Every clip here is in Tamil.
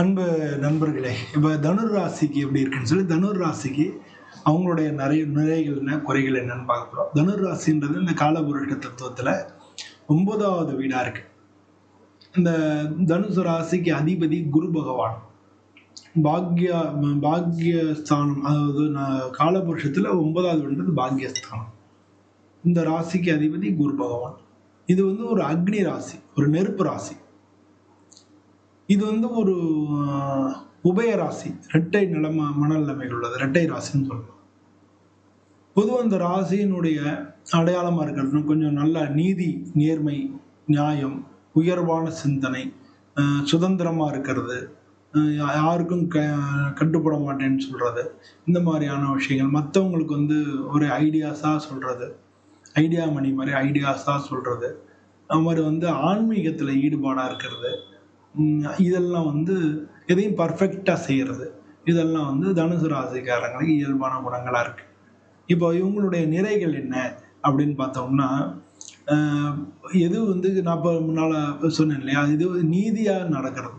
அன்பு நண்பர்களே இப்போ தனுர் ராசிக்கு எப்படி இருக்குன்னு சொல்லி தனுர் ராசிக்கு அவங்களுடைய நிறைய நிறைகள் என்ன குறைகள் என்னன்னு பார்க்க போகிறோம் தனுர் ராசின்றது இந்த காலபுருஷ தத்துவத்தில் ஒன்பதாவது வீடாக இருக்கு. இந்த தனுசு ராசிக்கு அதிபதி குரு பகவான். பாக்யா பாக்யஸ்தானம் அதாவது நான் காலபுருஷத்தில் ஒன்பதாவது வீடுன்றது பாக்யஸ்தானம். இந்த ராசிக்கு அதிபதி குரு பகவான். இது வந்து ஒரு அக்னி ராசி ஒரு நெருப்பு ராசி. இது வந்து ஒரு உபய ராசி இரட்டை நிலம மனநிலைமைகள் உள்ளது. இரட்டை ராசின்னு சொல்லலாம். பொதுவாக இந்த ராசியினுடைய அடையாளமாக இருக்கிறது கொஞ்சம் நல்ல நீதி நேர்மை நியாயம் உயர்வான சிந்தனை சுதந்திரமாக இருக்கிறது. யா- யாருக்கும் க கட்டுப்பட மாட்டேன்னு சொல்கிறது இந்த மாதிரியான விஷயங்கள். மற்றவங்களுக்கு வந்து ஒரு ஐடியாஸாக சொல்கிறது ஐடியா மணி மாதிரி ஐடியாஸாக சொல்கிறது அது மாதிரி வந்து ஆன்மீகத்தில் ஈடுபாடாக இருக்கிறது. இதெல்லாம் வந்து எதையும் பர்ஃபெக்டாக செய்கிறது இதெல்லாம் வந்து தனுசு ராசிக்காரங்களுக்கு இயல்பான குணங்களாக இருக்குது இப்போ இவங்களுடைய நிறைகள் என்ன அப்படின்னு பார்த்தோம்னா எது வந்து நான் இப்போ முன்னால் சொன்னேன் இல்லையா? இது நீதியாக நடக்கிறது.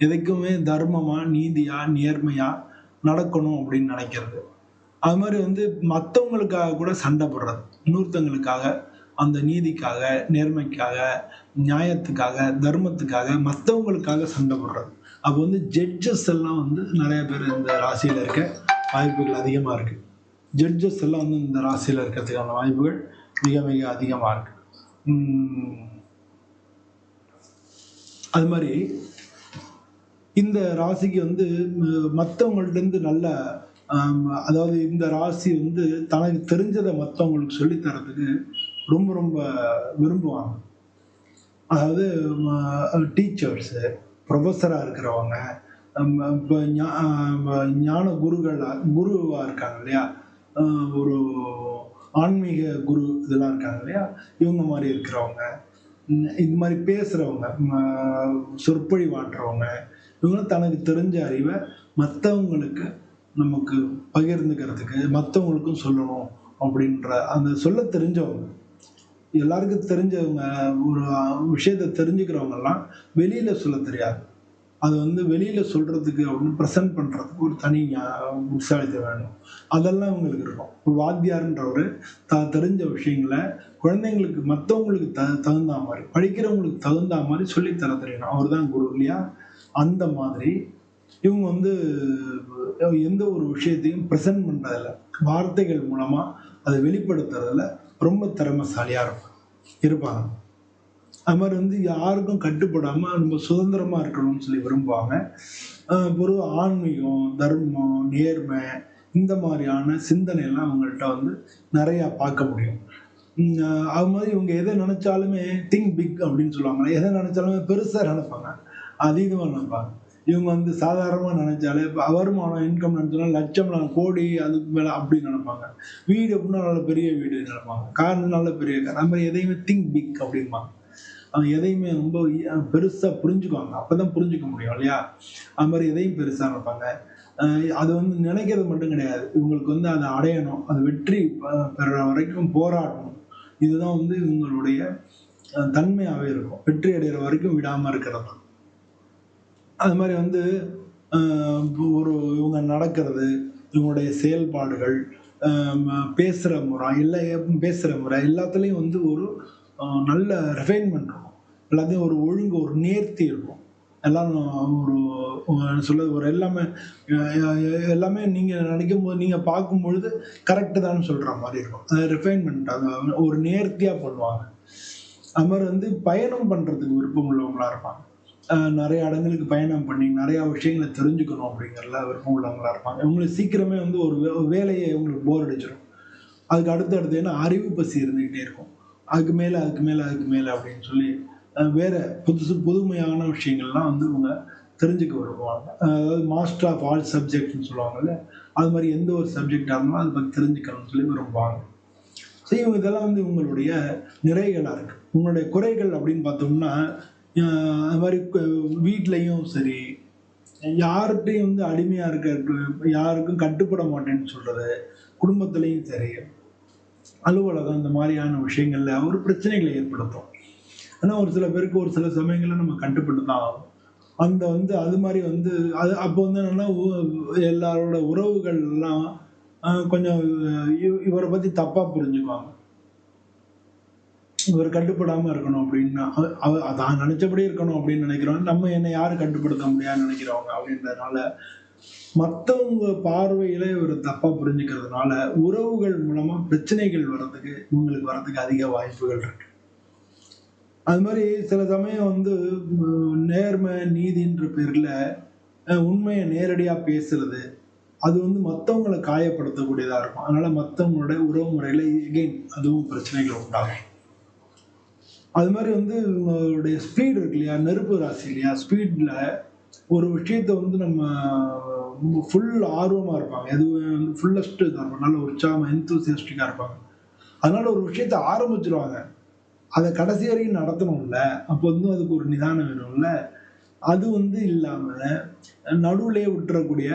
எதைக்குமே தர்மமாக நீதியாக நேர்மையாக நடக்கணும் அப்படின்னு நினைக்கிறது. அது மாதிரி வந்து மற்றவங்களுக்காக கூட சண்டை போடுறது. இன்னொருத்தங்களுக்காக அந்த நீதிக்காக நேர்மைக்காக நியாயத்துக்காக தர்மத்துக்காக மற்றவங்களுக்காக சண்டை போடுறது. அப்போ வந்து ஜட்ஜஸ் எல்லாம் வந்து நிறைய பேர் இந்த ராசியில் இருக்க வாய்ப்புகள் அதிகமாக இருக்குது ஜட்ஜஸ் எல்லாம் வந்து இந்த ராசியில் இருக்கிறதுக்கான வாய்ப்புகள் மிக மிக அதிகமாக இருக்கு. அது மாதிரி இந்த ராசிக்கு வந்து மற்றவங்கள்ட்டேருந்து நல்ல அதாவது இந்த ராசி வந்து தனக்கு தெரிஞ்சதை மற்றவங்களுக்கு சொல்லித்தரத்துக்கு ரொம்ப ரொம்ப விரும்புவாங்க. அதாவது டீச்சர்ஸு ப்ரொஃபஸராக இருக்கிறவங்க இப்போ ஞான குருகளாக குருவாக இருக்காங்க இல்லையா? ஒரு ஆன்மீக குரு இதெல்லாம் இருக்காங்க இல்லையா? இவங்க மாதிரி இருக்கிறவங்க இது மாதிரி பேசுகிறவங்க சொற்பொழிவாட்டுறவங்க இவங்களும் தனக்கு தெரிஞ்ச அறிவை மற்றவங்களுக்கு நமக்கு பகிர்ந்துக்கிறதுக்கு மற்றவங்களுக்கும் சொல்லணும் அப்படின்ற அந்த சொல்ல தெரிஞ்சவங்க. எல்லாருக்கும் தெரிஞ்சவங்க ஒரு விஷயத்த தெரிஞ்சுக்கிறவங்கெல்லாம் வெளியில சொல்ல தெரியாது. அது வந்து வெளியில சொல்றதுக்கு அப்படின்னு ப்ரெசென்ட் பண்றதுக்கு ஒரு தனி ஞா- வேணும். அதெல்லாம் இவங்களுக்கு இருக்கும். ஒரு வாத்தியார்ன்றவர் த தெரிஞ்ச விஷயங்களை குழந்தைங்களுக்கு மற்றவங்களுக்கு த தகுந்த மாதிரி படிக்கிறவங்களுக்கு தகுந்த மாதிரி சொல்லித் தர தெரியணும். அவர் தான் குரு இல்லையா? அந்த மாதிரி. இவங்க வந்து எந்த ஒரு விஷயத்தையும் ப்ரெசென்ட் பண்ணுறதில்ல வார்த்தைகள் மூலமாக அதை வெளிப்படுத்துறதில்ல. ரொம்ப திறமைசாலியாக இருப்பாங்க இருப்பாங்க அது மாதிரி வந்து யாருக்கும் கட்டுப்படாமல் ரொம்ப சுதந்திரமாக இருக்கணும்னு சொல்லி விரும்புவாங்க. ஒரு ஆன்மீகம் தர்மம் நேர்மை இந்த மாதிரியான சிந்தனை எல்லாம் அவங்கள்ட்ட வந்து நிறையா பார்க்க முடியும். அது மாதிரி இவங்க எதை நினைச்சாலுமே திங்க் பிக் அப்படின்னு சொல்லுவாங்க எதை நினைச்சாலுமே பெருசாக நினைப்பாங்க. அதீதமா நினைப்பாங்க. இவங்க வந்து சாதாரணமாக நினைச்சாலே இப்போ வருமானம் இன்கம் நினைச்சாலும் லட்சம் கோடி அதுக்கு மேலே அப்படி நினைப்பாங்க. வீடு அப்படின்னா நல்ல பெரிய வீடு நினைப்பாங்க. கார் நல்ல பெரிய கார் அந்த மாதிரி எதையுமே திங்க் பிக் அப்படிம்பாங்க. அவங்க எதையுமே ரொம்ப பெருசாக புரிஞ்சுக்குவாங்க. அப்போ தான் புரிஞ்சுக்க முடியும் இல்லையா? அது மாதிரி எதையும் பெருசாக நினைப்பாங்க. அது வந்து நினைக்கிறது மட்டும் கிடையாது. இவங்களுக்கு வந்து அதை அடையணும். அது வெற்றி பெற வரைக்கும் போராடணும். இதுதான் வந்து இவங்களுடைய தன்மையாகவே இருக்கும். வெற்றி அடைகிற வரைக்கும் விடாமல் இருக்கிறது தான். அது மாதிரி வந்து ஒரு இவங்க நடக்கிறது இவங்களுடைய செயல்பாடுகள் பேசுகிற முறை இல்லை பேசுகிற முறை எல்லாத்துலேயும் வந்து ஒரு நல்ல ரிஃபைன்மெண்ட் இருக்கும். எல்லாத்தையும் ஒரு ஒழுங்கு ஒரு நேர்த்தி இருக்கும். எல்லாம் ஒரு என்ன ஒரு எல்லாமே எல்லாமே நீங்கள் நினைக்கும் போது நீங்கள் பார்க்கும் பொழுது கரெக்டு தான் சொல்கிற மாதிரி இருக்கும். அது ரிஃபைன்மெண்ட் அது ஒரு நேர்த்தியாக பண்ணுவாங்க. அது மாதிரி வந்து பயணம் பண்ணுறதுக்கு விருப்பம் உள்ளவங்களா இருப்பாங்க. நிறைய இடங்களுக்கு பயணம் பண்ணி நிறைய விஷயங்களை தெரிஞ்சுக்கணும் அப்படிங்கிறதுல விருப்பம் உள்ளவங்களா இருப்பாங்க. இவங்களுக்கு சீக்கிரமே வந்து ஒரு வே- வேலையை இவங்களுக்கு போர் அடிச்சிடும் அதுக்கு அடுத்து அடுத்து என்ன? அறிவு பசி இருந்துக்கிட்டே இருக்கும். அதுக்கு மேலே அதுக்கு மேலே அதுக்கு மேலே அப்படின்னு சொல்லி வேற புதுசு புதுமையான விஷயங்கள்லாம் வந்து இவங்க தெரிஞ்சுக்க விரும்புவாங்க. அதாவது மாஸ்டர் ஆஃப் ஆல் சப்ஜெக்ட்னு சொல்லுவாங்கல்ல அது மாதிரி எந்த ஒரு சப்ஜெக்டாக இருந்தாலும் அதை பற்றி தெரிஞ்சுக்கணும்னு சொல்லி விரும்புவாங்க. ஸோ இவங்க இதெல்லாம் வந்து இவங்களுடைய நிறைகளாக இருக்குது உங்களுடைய குறைகள் அப்படின்னு பார்த்தோம்னா அது மாதிரி வீட்லேயும் சரி யார்கிட்டையும் வந்து அடிமையாக இருக்க யாருக்கும் கட்டுப்பட மாட்டேன்னு சொல்றது குடும்பத்துலேயும் சரி அலுவலகம் இந்த மாதிரியான விஷயங்கள்ல ஒரு பிரச்சனைகளை ஏற்படுத்தும். ஆனால் ஒரு சில பேருக்கு ஒரு சில சமயங்களில் நம்ம கட்டுப்பட்டு தான் ஆகும். அந்த வந்து அது மாதிரி வந்து அது அப்போ வந்து என்னன்னா எல்லாரோட உறவுகள் எல்லாம் கொஞ்சம் இவ- இவரை பத்தி தப்பா புரிஞ்சுக்குவாங்க. இவர் கட்டுப்படாம இருக்கணும் அப்படின்னா அவ- அவ- அதான் நினைச்சபடி இருக்கணும் அப்படின்னு நினைக்கிறோம். நம்ம என்னை யாரும் கட்டுப்படுத்த முடியாதுன்னு நினைக்கிறவங்க அப்படின்றதுனால மற்றவங்க பார்வையில இவர் தப்பா புரிஞ்சுக்கிறதுனால உறவுகள் மூலமா பிரச்சனைகள் வர்றதுக்கு இவங்களுக்கு வர்றதுக்கு அதிக வாய்ப்புகள் இருக்கு. அது மாதிரி சில சமயம் வந்து நேர்மை நீதின்ற பேர்ல உண்மையை நேரடியா பேசுறது அது வந்து மற்றவங்களை காயப்படுத்தக்கூடியதாக இருக்கும். அதனால மற்றவங்களோட உறவு முறையில் எகெயின் அதுவும் பிரச்சனைகள் உண்டாகும். அது மாதிரி வந்து இவங்களுடைய ஸ்பீடு இருக்கு இல்லையா? நெருப்பு ராசி இல்லையா? ஸ்பீடில் ஒரு விஷயத்த வந்து நம்ம ஃபுல் ஆர்வமாக இருப்பாங்க. எது வந்து ஃபுல்லஸ்ட்டு இதாக இருப்பாங்க நல்ல உற்சாகமாக எந்தூசியஸ்டிக்காக இருப்பாங்க. அதனால ஒரு விஷயத்த ஆரம்பிச்சிருவாங்க. அதை கடைசி வரைக்கும் நடத்தணும்ல. அப்போ வந்து அதுக்கு ஒரு நிதானம் வேணும்ல. அது வந்து இல்லாமல் நடுவுலயே விட்டுறக்கூடிய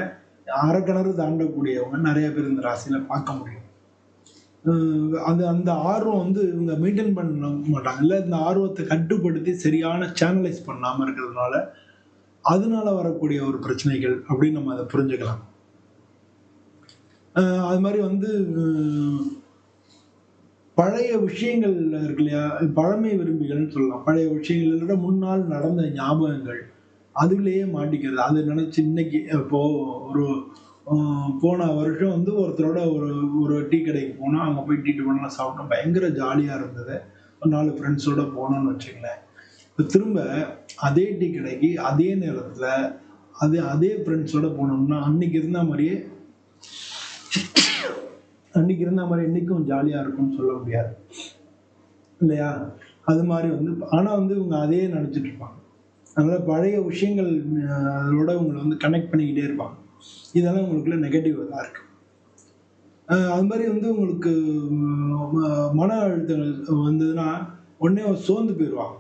அறக்கிணறு தாண்டக்கூடியவங்க நிறைய பேர் இந்த ராசியில் பார்க்க முடியும். அது அந்த ஆர்வம் வந்து இவங்க மெயின்டைன் பண்ண மாட்டாங்க. இல்லை இந்த ஆர்வத்தை கட்டுப்படுத்தி சரியான சேனலைஸ் பண்ணாமல் இருக்கிறதுனால அதனால வரக்கூடிய ஒரு பிரச்சனைகள் அப்படின்னு நம்ம அதை புரிஞ்சுக்கலாம். அஹ் அது மாதிரி வந்து பழைய விஷயங்கள் இருக்கு இல்லையா? பழமை விரும்பிகள்னு சொல்லலாம். பழைய விஷயங்கள் விட முன்னால் நடந்த ஞாபகங்கள் அதுலேயே மாட்டிக்கிறது. அதை நினைச்சு இன்னைக்கு இப்போ ஒரு போன வருஷம் வந்து ஒருத்தரோட ஒரு ஒரு டீ கடைக்கு போனோம் அங்கே போய் டீ பண்ணலாம் சாப்பிட்டோம் பயங்கர ஜாலியாக இருந்தது. ஒரு நாலு ஃப்ரெண்ட்ஸோட போனோம்னு வச்சுங்களேன் இப்போ திரும்ப அதே டீ கடைக்கு அதே நேரத்தில் அதே அதே ஃப்ரெண்ட்ஸோட போனோம்னா அன்னைக்கு இருந்த மாதிரியே அன்னைக்கு இருந்த மாதிரி இன்னைக்கும் ஜாலியாக இருக்கும்னு சொல்ல முடியாது. இல்லையா? அது மாதிரி வந்து ஆனால் வந்து இவங்க அதே நினச்சிட்டு இருப்பாங்க. அதனால் பழைய விஷயங்கள் அதோட இவங்களை வந்து கனெக்ட் பண்ணிக்கிட்டே இருப்பாங்க. இதெல்லாம் உங்களுக்குள்ள நெகட்டிவ் தான் இருக்கு. அது மாதிரி வந்து உங்களுக்கு ம- மன அழுத்தங்கள் வந்ததுன்னா உடனே சோர்ந்து போயிடுவாங்க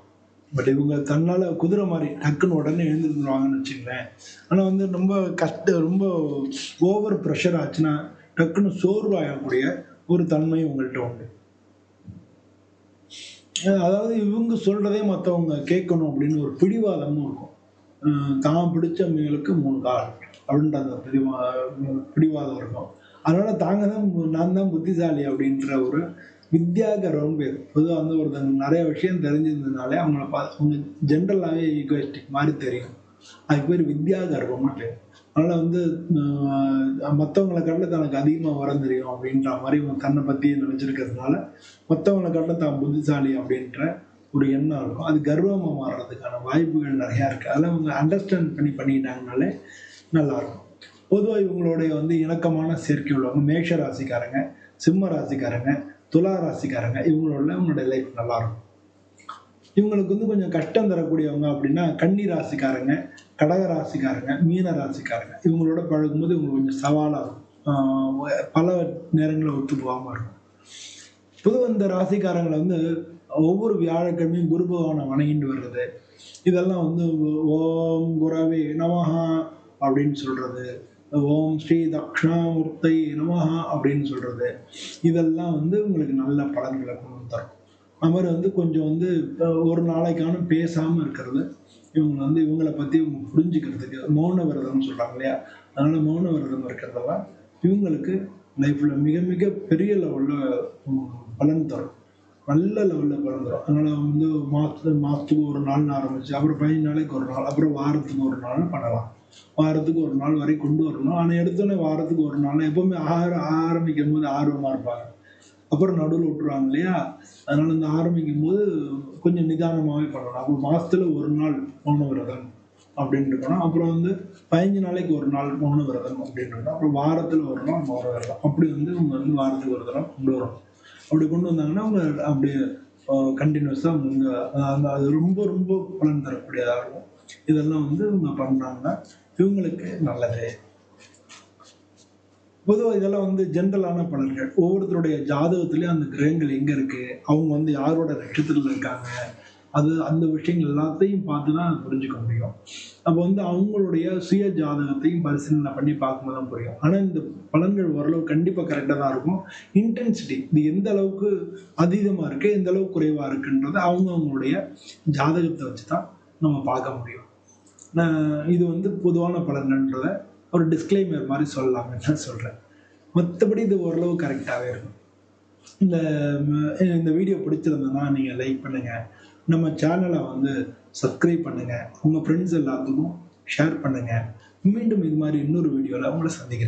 பட் இவங்க தன்னால் குதிரை மாதிரி டக்குன்னு உடனே எழுந்திருந்துருவாங்கன்னு வச்சுங்களேன் ஆனால் வந்து ரொம்ப கஷ்ட ரொம்ப ஓவர் ப்ரெஷர் ஆச்சுன்னா டக்குன்னு சோர்வாகக்கூடிய ஒரு தன்மை உங்கள்கிட்ட உண்டு. அதாவது இவங்க சொல்றதே மற்றவங்க கேட்கணும் அப்படின்னு ஒரு பிடிவாதமும் இருக்கும். தான் பிடிச்ச மூணு கால். அப்படின்ற அந்த பிடிவா பிடிவாதம் இருக்கும் அதனால தாங்க தான் நான் தான் புத்திசாலி அப்படின்ற ஒரு வித்யாகரம் பேர் பொதுவாக வந்து ஒருத்தங்க நிறைய விஷயம் தெரிஞ்சிருந்ததுனாலே அவங்கள பார்த்து அவங்க ஜென்ரலாகவே ஈகோயிஸ்டிக் மாதிரி தெரியும். அதுக்கு பேர் வித்யாகர்வம்னு பேர் அதனால் வந்து மற்றவங்களை கட்டில் தனக்கு அதிகமாக வரம் தெரியும் அப்படின்ற மாதிரி இவங்க தன்னை பற்றி நினச்சிருக்கிறதுனால மற்றவங்களை கட்டில் தான் புத்திசாலி அப்படின்ற ஒரு எண்ணம் இருக்கும். அது கர்வமாக மாறுறதுக்கான வாய்ப்புகள் நிறையா இருக்குது அதெல்லாம் அவங்க அண்டர்ஸ்டாண்ட் பண்ணி பண்ணிட்டாங்கனாலே நல்லாயிருக்கும். பொதுவாக இவங்களுடைய வந்து இணக்கமான சேர்க்கை உள்ளவங்க மேஷ ராசிக்காரங்க சிம்ம ராசிக்காரங்க துலா ராசிக்காரங்க இவங்களோட இவங்களுடைய லைஃப் நல்லாயிருக்கும். இவங்களுக்கு வந்து கொஞ்சம் கஷ்டம் தரக்கூடியவங்க அப்படின்னா கன்னி ராசிக்காரங்க கடக ராசிக்காரங்க மீன ராசிக்காரங்க இவங்களோட பழகும்போது இவங்களுக்கு கொஞ்சம் சவாலாக இருக்கும். பல நேரங்களில் ஒத்து போகாமல் இருக்கும். பொதுவாக இந்த ராசிக்காரங்களை வந்து ஒவ்வொரு வியாழக்கிழமையும் குரு பகவானை வணங்கிட்டு வர்றது இதெல்லாம் வந்து ஓம் குரவே நமஹா அப்படின்னு சொல்றது. ஓம் ஸ்ரீ தக்ஷணாமூர்த்தை நமஹா அப்படின்னு சொல்றது. இதெல்லாம் வந்து உங்களுக்கு நல்ல பலன்களை கொண்டு வந்து தரும். அவர் வந்து கொஞ்சம் வந்து ஒரு நாளைக்கான பேசாமல் இருக்கிறது. இவங்க வந்து இவங்களை பற்றி இவங்க புரிஞ்சுக்கிறதுக்கு மௌன விரதம்னு சொல்கிறாங்க இல்லையா? அதனால் மௌன விரதம் இருக்கிறதெல்லாம் இவங்களுக்கு லைஃப்பில் மிக மிக பெரிய லெவலில் பலன் தரும். நல்ல லெவலில் பலன் அதனால் வந்து மாதத்து மாதத்துக்கு ஒரு நாள்னு ஆரம்பிச்சு அப்புறம் பதினஞ்சு நாளைக்கு ஒரு நாள் அப்புறம் வாரத்துக்கு ஒரு நாள் பண்ணலாம். வாரத்துக்கு ஒரு நாள் வரை கொண்டு வரணும். ஆனால் எடுத்தோடனே வாரத்துக்கு ஒரு நாள் எப்போவுமே ஆர ஆரம்பிக்கும் போது ஆர்வமாக இருப்பாங்க. அப்புறம் நடுவில் விட்டுருவாங்க இல்லையா? அதனால் இந்த ஆரம்பிக்கும் போது கொஞ்சம் நிதானமாகவே பண்ணலாம். அப்போ மாதத்தில் ஒரு நாள் மௌன விரதம் அப்படின்னு இருக்கணும். அப்புறம் வந்து பதினஞ்சு நாளைக்கு ஒரு நாள் மௌன விரதம் அப்படின்னு இருக்கணும். அப்புறம் வாரத்தில் ஒரு நாள் மௌன விரதம் அப்படி வந்து வந்து வாரத்துக்கு ஒரு தடவை கொண்டு வரணும் அப்படி கொண்டு வந்தாங்கன்னா அவங்க அப்படியே கண்டினியூஸாக அவங்க அந்த அது ரொம்ப ரொம்ப பலன் தரக்கூடியதாக இருக்கும் இதெல்லாம் வந்து இவங்க பண்ணாங்கன்னா இவங்களுக்கு நல்லது. பொதுவாக இதெல்லாம் வந்து ஜென்ரலான பலன்கள். ஒவ்வொருத்தருடைய ஜாதகத்துலேயும் அந்த கிரகங்கள் எங்கே இருக்குது அவங்க வந்து யாரோட நட்சத்திரத்தில் இருக்காங்க? அது அந்த விஷயங்கள் எல்லாத்தையும் பார்த்து தான் புரிஞ்சுக்க முடியும். அப்போ வந்து அவங்களுடைய சுய ஜாதகத்தையும் பரிசீலனை பண்ணி பார்க்கும்போது தான் புரியும். ஆனால் இந்த பலன்கள் ஓரளவு கண்டிப்பாக கரெக்டாக தான் இருக்கும். இன்டென்சிட்டி இது எந்த அளவுக்கு அதீதமாக இருக்குது எந்த அளவுக்கு குறைவாக இருக்குன்றது அவங்க அவங்களுடைய ஜாதகத்தை வச்சு தான் நம்ம பார்க்க முடியும். நான் இது வந்து பொதுவான பலன்கள்ன்றத ஒரு டிஸ்க்ளைமர் மாதிரி சொல்லலாம்னு தான் சொல்கிறேன் மற்றபடி இது ஓரளவு கரெக்டாகவே இருக்கும். இந்த இந்த வீடியோ பிடிச்சிருந்ததுன்னா நீங்கள் லைக் பண்ணுங்கள் நம்ம சேனலை வந்து சப்ஸ்கிரைப் பண்ணுங்கள் உங்கள் ஃப்ரெண்ட்ஸ் எல்லாத்துக்கும் ஷேர் பண்ணுங்கள் மீண்டும் இது மாதிரி இன்னொரு வீடியோவில் உங்களை சந்திக்கிறேன்.